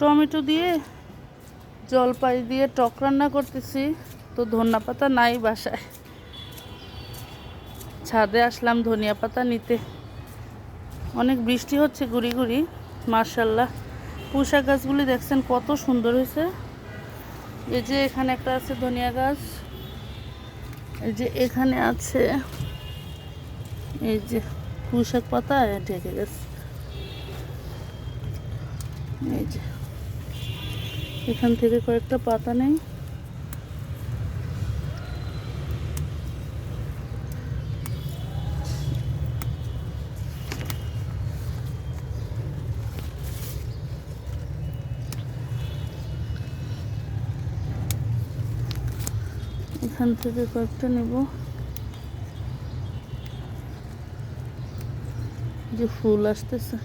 Tomato দিয়ে জলপাই দিয়ে টক রান্না করতেছি, তো ধনিয়া পাতা নাই বাসায়। ছাদে আসলাম ধনিয়া পাতা নিতে। অনেক বৃষ্টি হচ্ছে গুড়ি গুড়ি মার্শাল্লাহ পুষা গাছগুলি দেখছেন কত সুন্দর হয়েছে। এই যে এখানে একটা আছে ধনিয়া গাছ। এই যে এখানে আছে, এই যে পুঁশাক পাতা ঢেকে গেছে। এই যে। এখান থেকে কয়েকটা পাতা নেই। এখান থেকে কয়েকটা নেব। যে ফুল আসতেছে।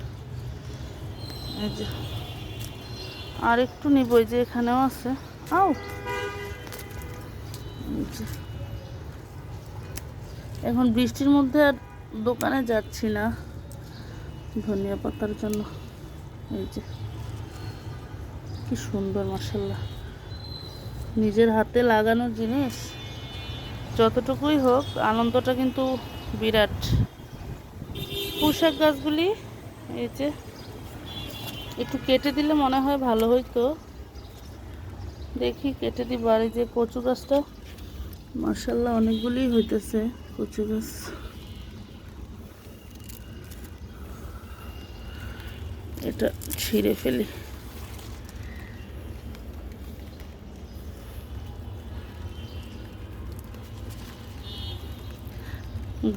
আর একটু নিব, এই যে এখানেও আছে। আও। এখন বৃষ্টির মধ্যে আর দোকানে যাচ্ছি না ধনিয়া পাতার জন্য। এই যে। কি সুন্দর মাসাল্লাহ নিজের হাতে লাগানো জিনিস। যতটুকুই হোক, আনন্দটা কিন্তু বিরাট। পোশাক গাছগুলি, এই যে। একটু কেটে দিলে মনে হয় ভালো হইতো। দেখি কেটে আর এই যে কচু গাছটা। মার্শাল্লাহ অনেকগুলি হইতেছে কচু গাছ। এটা ছিঁড়ে ফেলি।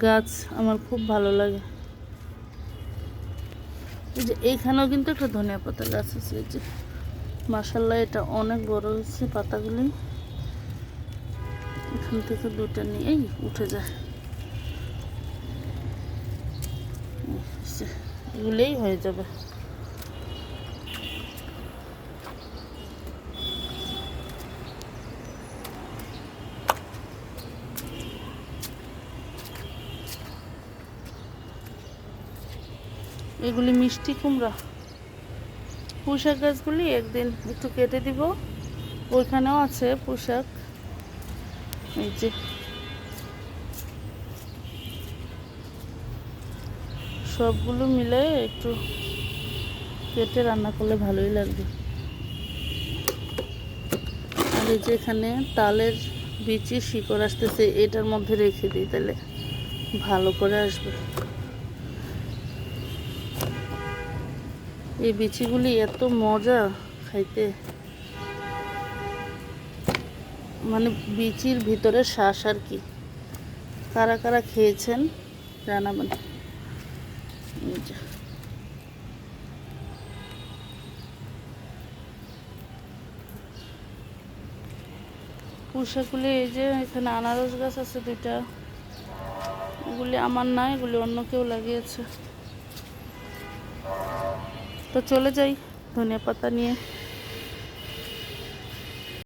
গাছ আমার খুব ভালো লাগে। এই যে এইখানেও কিন্তু একটা ধনিয়া পাতা গাছ আছে, এই যে মাসাল্লাহ এটা অনেক বড় হয়েছে পাতাগুলি। এখান থেকে দুটো নিয়েই উঠে যায়। এগুলোই হয়ে যাবে। এগুলি মিষ্টি কুমড়া। পুঁশাক গাছগুলি একদিন একটু কেটে দিব। ওইখানেও আছে পুঁশাক এই যে। সবগুলো মিলে একটু কেটে রান্না করলে ভালোই লাগবে। আর এই যে এখানে তালের বিচি শিকড় আসতেছে, এটার মধ্যে রেখে দিই তাহলে ভালো করে আসবে। এই বিচিগুলি এত মজা খাইতে। মানে বিচির ভিতরে শ্বাস আর কি। কারা কারা খেয়েছেন জানাবেন এই পুষাগুলি এই যে, এখানে আনারস গাছ আছে দুইটা। এগুলি আমার না, এগুলি অন্য কেউ লাগিয়েছে। তো চলে যাই ধনিয়া পাতা নিয়ে।